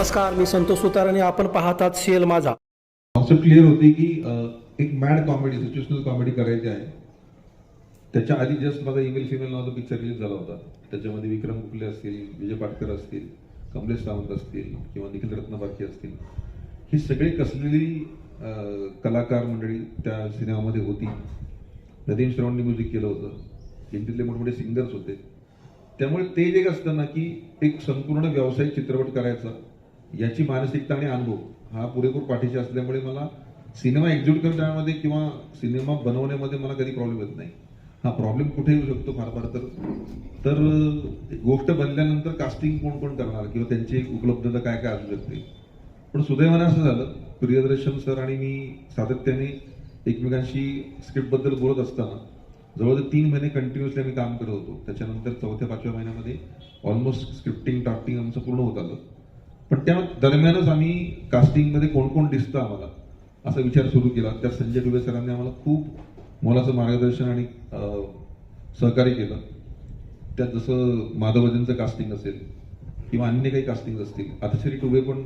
नमस्कार मी संतोष सुतार आणि आपण पाहतात सीएल माझा. कॉन्सेप्ट क्लिअर होती की एक मॅड कॉमेडी सिच्युएशनल कॉमेडी करायची आहे. त्याच्या आधी जस्ट माझा इमेल फिमेल नावाचा पिक्चर रिलीज झाला होता. त्याच्यामध्ये विक्रम कुकले असतील विजय पाटकर असतील कमलेश सावंत असतील किंवा निखिल रत्नबाकी असतील. ही सगळी कसलेली कलाकार मंडळी त्या सिनेमामध्ये होती. नदीम श्रवणने म्युझिक केलं होतं. हिंदीतले मोठमोठे सिंगर्स होते. त्यामुळे ते जे असतं ना की एक संपूर्ण व्यावसायिक चित्रपट करायचा. याची मानसिकता आणि अनुभव हा पुरेपूर पाठीशी असल्यामुळे मला सिनेमा एक्झिक्यूट करण्यामध्ये किंवा सिनेमा बनवण्यामध्ये मला कधी प्रॉब्लेम येत नाही. हा प्रॉब्लेम कुठे येऊ शकतो फार फार तर तर गोष्ट बनल्यानंतर कास्टिंग कोण कोण करणार किंवा त्यांची उपलब्धता काय काय असू शकते. पण सुदैवाने असं झालं प्रियदर्शन सर आणि मी सातत्याने एकमेकांशी स्क्रिप्टबद्दल बोलत असताना जवळजवळ तीन महिने कंटिन्युअसली आम्ही काम करत होतो. त्याच्यानंतर चौथ्या पाचव्या महिन्यामध्ये ऑलमोस्ट स्क्रिप्टिंग टाफ्टिंग आमचं पूर्ण होत आलं. पण त्या दरम्यानच आम्ही कास्टिंगमध्ये कोण कोण दिसतं आम्हाला असा विचार सुरू केला. त्या संजय डुबे सरांनी आम्हाला खूप मोलाचं मार्गदर्शन आणि सहकार्य केलं. त्यात जसं माधवजनचं कास्टिंग असेल किंवा अन्य काही कास्टिंग असतील अतिश्री टुबे पण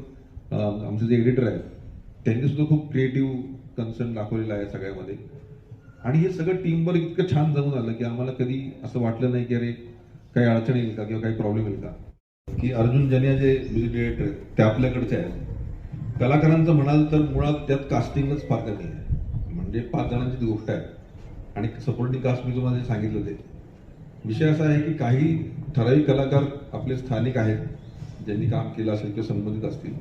आमचे जे एडिटर आहेत त्यांनी सुद्धा खूप क्रिएटिव्ह कन्सर्न दाखवलेला आहे सगळ्यामध्ये. आणि हे सगळं टीमवर इतकं छान जमून आलं की आम्हाला कधी असं वाटलं नाही की अरे काही अडचण येईल का किंवा काही प्रॉब्लेम येईल का? की अर्जुन जनिया जे म्युझिक डिरेक्टर आहेत ते आपल्याकडचे आहेत. कलाकारांचं म्हणाल तर मुळात त्यात कास्टिंगच फार कमी आहे. म्हणजे पाच जणांची ती गोष्ट आहे. आणि सपोर्टिंग कास्ट मी तुम्हाला जे सांगितलं ते. विषय असा आहे की काही ठराविक कलाकार आपले स्थानिक आहेत ज्यांनी काम केलं असेल किंवा संबंधित असतील.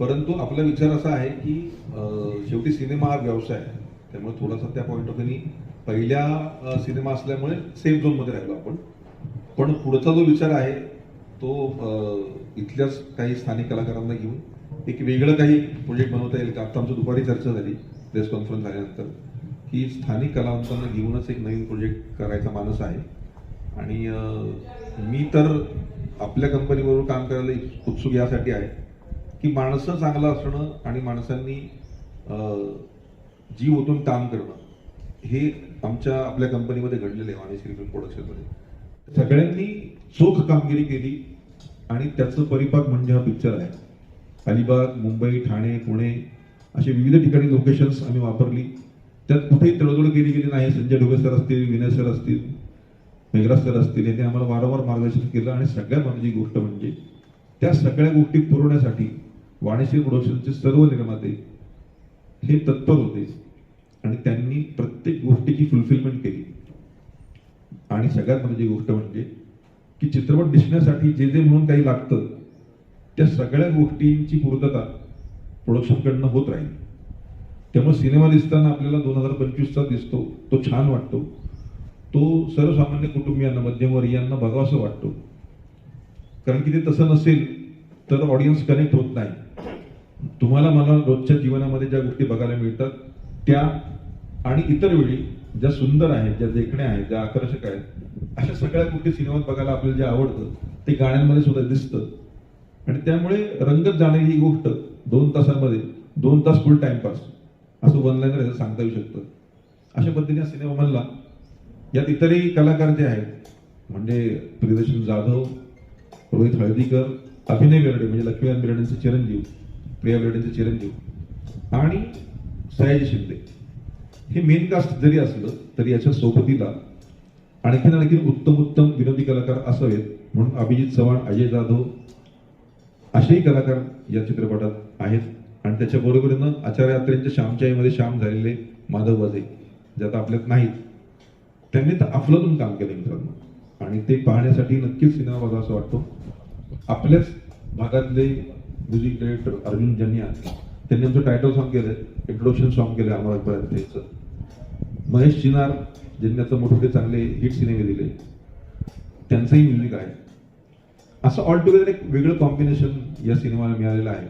परंतु आपला विचार असा आहे की शेवटी सिनेमा हा व्यवसाय आहे. त्यामुळे थोडासा त्या पॉईंट ऑफ व्ह्यूनी पहिल्या सिनेमा असल्यामुळे सेफ झोनमध्ये राहिलो आपण. पण पुढचा जो विचार आहे तो इथल्याच काही स्थानिक कलाकारांना घेऊन एक वेगळं काही प्रोजेक्ट बनवता येईल का? आता आमची दुपारी चर्चा झाली प्रेस कॉन्फरन्स झाल्यानंतर. की स्थानिक कलावंतांना घेऊनच एक नवीन प्रोजेक्ट करायचा मानस आहे. आणि मी तर आपल्या कंपनीबरोबर काम करायला उत्सुक यासाठी आहे की माणसं चांगलं असणं आणि माणसांनी जीव ओतून काम करणं हे आमच्या आपल्या कंपनीमध्ये घडलेलं आहे वाणी फिल्म प्रोडक्शनमध्ये सगळ्यांनी चोख कामगिरी केली. आणि त्याचं परिपाक म्हणजे हा पिक्चर आहे. अलिबाग मुंबई ठाणे पुणे असे विविध ठिकाणी लोकेशन्स आम्ही वापरली. त्यात कुठेही तळजोड केली गेली नाही. संजय ढोबे सर असतील विनय सर असतील मेघराज सर असतील यांनी आम्हाला वारंवार मार्गदर्शन केलं. आणि सगळ्यात महत्वाची गोष्ट म्हणजे त्या सगळ्या गोष्टी पुरवण्यासाठी वाणिज्य प्रोडक्शनचे सर्व निर्माते हे तत्पर होते. आणि त्यांनी प्रत्येक गोष्टीची फुलफिलमेंट केली. आणि सगळ्यात महत्वाची गोष्ट म्हणजे की चित्रपट दिसण्यासाठी जे जे म्हणून काही लागतं त्या सगळ्या गोष्टींची पूर्तता प्रोडक्शनकडनं होत राहील. त्यामुळे सिनेमा दिसताना आपल्याला दोन हजार पंचवीसचा दिसतो तो छान वाटतो. तो सर्वसामान्य कुटुंबियांना मध्यमवर्गीयांना बघावंसं वाटतो. कारण की ते तसं नसेल तर ऑडियन्स कनेक्ट होत नाही. तुम्हाला मला रोजच्या जीवनामध्ये ज्या गोष्टी बघायला मिळतात त्या आणि इतर वेळी ज्या सुंदर आहेत ज्या देखण्या आहेत ज्या आकर्षक आहेत अशा सगळ्या गोष्टी सिनेमात बघायला आपल्याला जे आवडतं ते गाण्यांमध्ये सुद्धा दिसतं. आणि त्यामुळे रंगत जाणारी ही गोष्ट दोन तासांमध्ये दोन तास फुल टाइमपास असं वन लाईनर सांगता येऊ शकतं. अशा पद्धतीने हा सिनेमा बनला. यात इतरही कलाकार जे आहेत म्हणजे प्रियदर्शन जाधव रोहित हळदीकर अभिनय बेर्डे म्हणजे लक्ष्मीकांत बेर्डेंचे चिरंजीव प्रिया बेर्डेंचे चिरंजीव आणि सयाजी शिंदे. हे मेन कास्ट जरी असलं तरी याच्या सोबतीला आणखीन आणखीन उत्तम उत्तम विनोदी कलाकार असावेत म्हणून अभिजित चव्हाण अजय जाधव असेही कलाकार या चित्रपटात आहेत. आणि त्याच्या बरोबरीनं आचार्य यात्रेंच्या श्यामच्या आईमध्ये श्याम झालेले माधव वाजे जे आता आपल्यात नाहीत. त्यांनी तर अफलातून काम केलं मित्रांनो. आणि ते पाहण्यासाठी नक्कीच सिनेमा बघा असं वाटतो. आपल्याच भागातले म्युझिक डायरेक्टर अर्जुन जनिया त्यांनी आमचं टायटल सॉन्ग केलं इंट्रोडक्शन सॉन्ग केलं अमर अकबर यांचं महेश चिनार ज्यांनी आता मोठे चांगले हिट सिनेमे दिले त्यांचंही म्युझिक आहे. असं ऑल टुगेदर एक वेगळं कॉम्बिनेशन या सिनेमाला मिळालेलं आहे.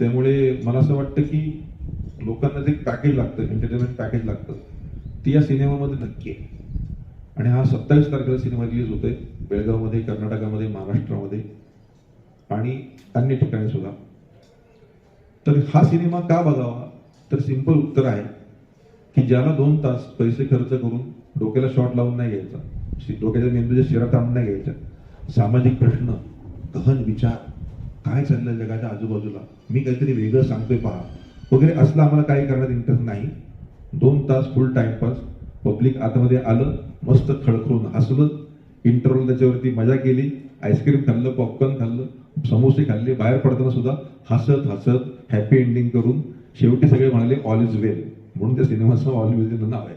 त्यामुळे मला असं वाटतं की लोकांना जे पॅकेज लागतं एंटरटेनमेंट पॅकेज लागतं ती या सिनेमामध्ये नक्की आहे. आणि हा सत्तावीस तारखेला सिनेमा रिलीज होतोय बेळगावमध्ये कर्नाटकामध्ये महाराष्ट्रामध्ये आणि अन्य ठिकाणी सुद्धा. तर हा सिनेमा का बघावा? तर सिंपल उत्तर आहे की ज्याला दोन तास पैसे खर्च करून डोक्याला शॉट लावून नाही घ्यायचा डोक्याच्या मेंदूच्या शिरा ताणून नाही घ्यायच्या. सामाजिक प्रश्न गहन विचार काय चाललंय जगाच्या आजूबाजूला? मी काहीतरी वेगळं सांगतोय पहा. वगैरे असलं आम्हाला काही करण्यात इंटरेस्ट नाही. दोन तास फुल टाइमपास पब्लिक आतमध्ये आलं मस्त खळखळून हसलं इंटरव्हल त्याच्यावरती मजा केली आईस्क्रीम खाल्लं पॉपकॉर्न खाल्लं समोसे खाल्ले बाहेर पडताना सुद्धा हसत हसत हॅपी एंडिंग करून शेवटी सगळे म्हणाले ऑल इज वेल म्हणून त्या सिनेमाचं ऑल म्युझिकचं नाव आहे